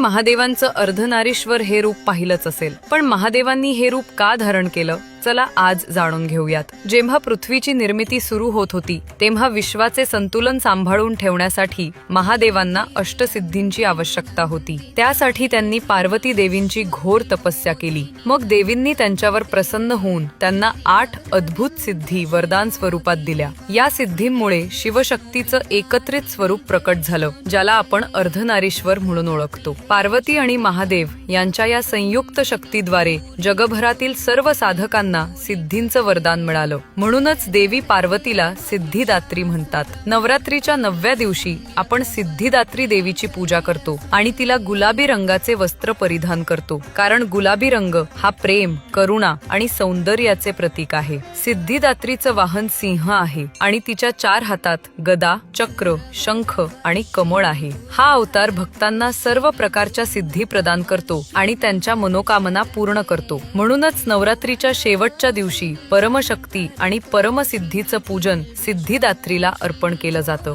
महादेवांचं अर्धनारीश्वर हे रूप पाहिलंच असेल. पण महादेवांनी हे रूप का धारण केलं? चला आज जाणून घेऊयात. जेव्हा पृथ्वीची निर्मिती सुरू होत होती तेव्हा विश्वाचे संतुलन सांभाळून ठेवण्यासाठी महादेवांना अष्टसिद्धींची आवश्यकता होती. त्यासाठी त्यांनी पार्वती देवींची घोर तपस्या केली. मग देवींनी त्यांच्यावर प्रसन्न होऊन त्यांना आठ अद्भुत सिद्धी वरदान स्वरूपात दिल्या. या सिद्धींमुळे शिवशक्तीचं एकत्रित स्वरूप प्रकट झालं ज्याला आपण अर्धनारीश्वर म्हणून ओळखतो. पार्वती आणि महादेव यांच्या या संयुक्त शक्तीद्वारे जगभरातील सर्व साधकांना सिद्धींचं वरदान मिळालं. म्हणूनच देवी पार्वतीला सिद्धिदात्री म्हणतात. नवरात्रीच्या नवव्या दिवशी आपण सिद्धिदात्री देवीची पूजा करतो आणि तिला गुलाबी रंगाचे वस्त्र परिधान करतो. कारण गुलाबी रंग हा प्रेम करुणा आणि सौंदर्याचे प्रतीक आहे. सिद्धिदात्रीचं वाहन सिंह आहे आणि तिच्या चार हातात गदा चक्र शंख आणि कमळ आहे. हा अवतार भक्तांना सर्व प्रकारच्या सिद्धी प्रदान करतो आणि त्यांच्या मनोकामना पूर्ण करतो. म्हणूनच नवरात्रीच्या शेवटच्या दिवशी परमशक्ती आणि परमसिद्धीचं पूजन सिद्धिदात्रीला अर्पण केलं जातं.